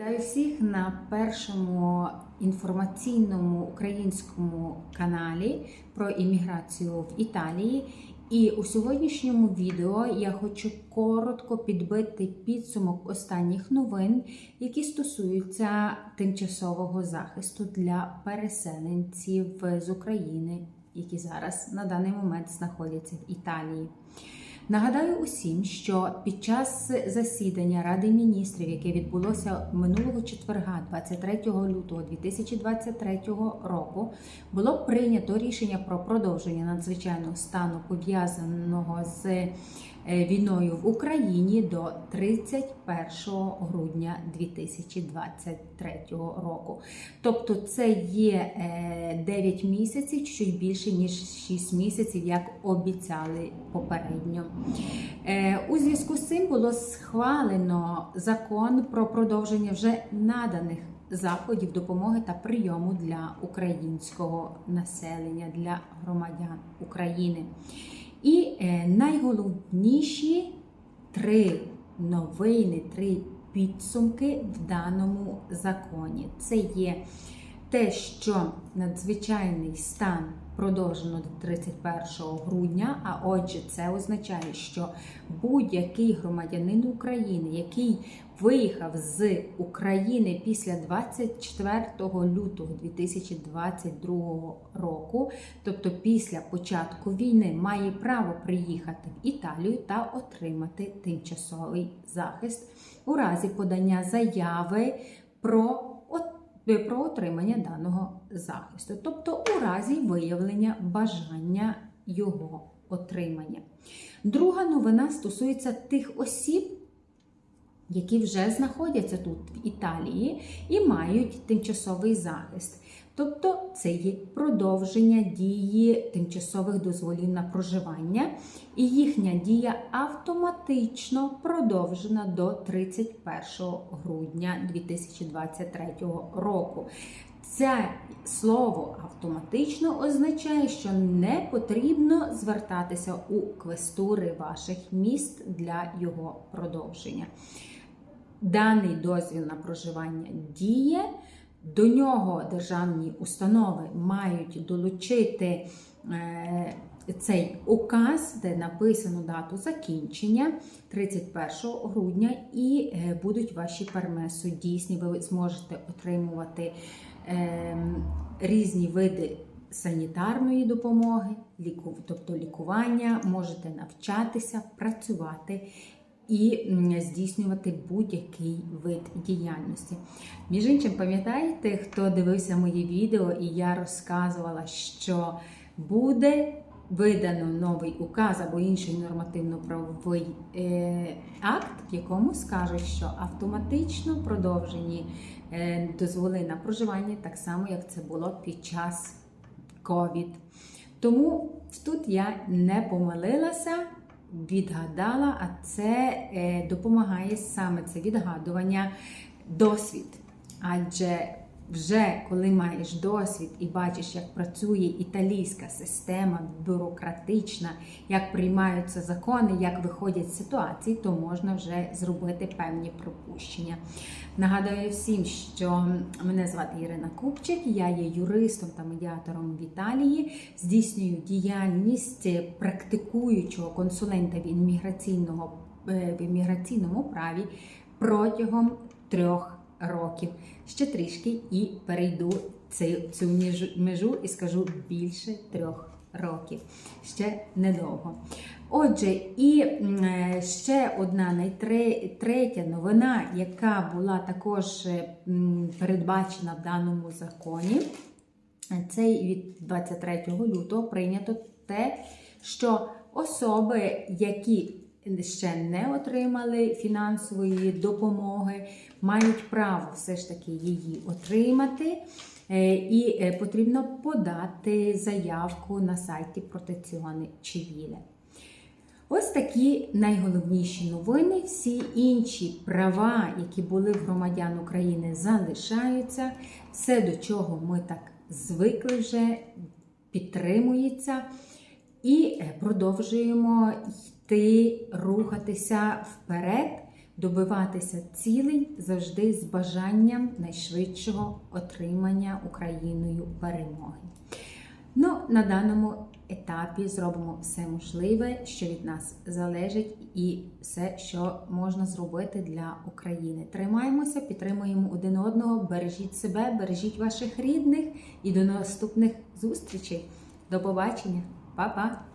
Вітаю всіх на першому інформаційному українському каналі про імміграцію в Італії. І у сьогоднішньому відео я хочу коротко підбити підсумок останніх новин, які стосуються тимчасового захисту для переселенців з України, які зараз на даний момент знаходяться в Італії. Нагадаю усім, що під час засідання Ради міністрів, яке відбулося минулого четверга, 23 лютого 2023 року, було прийнято рішення про продовження надзвичайного стану пов'язаного з війною в Україні до 31 грудня 2023 року. Тобто, це є е, 9 місяців, чуть більше ніж 6 місяців, як обіцяли попередньо. Е, У зв'язку з цим було схвалено закон про продовження вже наданих заходів допомоги та прийому для українського населення, для громадян України. І е, найголовніші три новини, три підсумки в даному законі. Це є те, що надзвичайний стан продовжено до 31 грудня. А отже, це означає, що будь-який громадянин України, який виїхав з України після 24 лютого 2022 року, тобто після початку війни, має право приїхати в Італію та отримати тимчасовий захист у разі подання заяви про про отримання даного захисту, тобто у разі виявлення бажання його отримання. Друга новина стосується тих осіб, які вже знаходяться тут, в Італії, і мають тимчасовий захист. Тобто це є продовження дії тимчасових дозволів на проживання, і їхня дія автоматично продовжена до 31 грудня 2023 року. Це слово автоматично означає, що не потрібно звертатися у квестури ваших міст для його продовження. Даний дозвіл на проживання діє. До нього державні установи мають долучити е, цей указ, де написано дату закінчення 31 грудня, і е, будуть ваші пермесу дійсні. Ви зможете отримувати е, різні види санітарної допомоги, тобто лікування, можете навчатися, працювати і здійснювати будь-який вид діяльності. Між іншим, пам'ятаєте, хто дивився мої відео, і я розказувала, що буде видано новий указ або інший нормативно-правовий е, акт, в якому скажуть, що автоматично продовжені е, дозволи на проживання, так само, як це було під час ковід. Тому тут я не помилилася відгадала, а це е, допомагає саме це відгадування досвід. Адже вже коли маєш досвід і бачиш, як працює італійська система бюрократична, як приймаються закони, як виходять ситуації, то можна вже зробити певні пропущення. Нагадую всім, що мене звати Ірина Купчик, я є юристом та медіатором в Італії, здійснюю діяльність практикуючого консулента в е, в імміграційному праві протягом трьох років. Ще трішки і перейду цю, цю межу і скажу більше трьох років. Ще недовго. Отже, і ще одна найтретя новина, яка була також передбачена в даному законі, це від 23 лютого прийнято те, що особи, які ще не отримали фінансової допомоги, мають право все ж таки її отримати. Е, і е, потрібно подати заявку на сайті Протеціони Чивіле. Ось такі найголовніші новини. Всі інші права, які були в громадян України, залишаються. Все, до чого ми так звикли вже, підтримується. І е, продовжуємо йти, рухатися вперед добиватися цілей завжди з бажанням найшвидшого отримання Україною перемоги. Ну, на даному етапі зробимо все можливе, що від нас залежить, і все, що можна зробити для України. Тримаємося, підтримуємо один одного, бережіть себе, бережіть ваших рідних і до наступних зустрічей. До побачення, Па-па!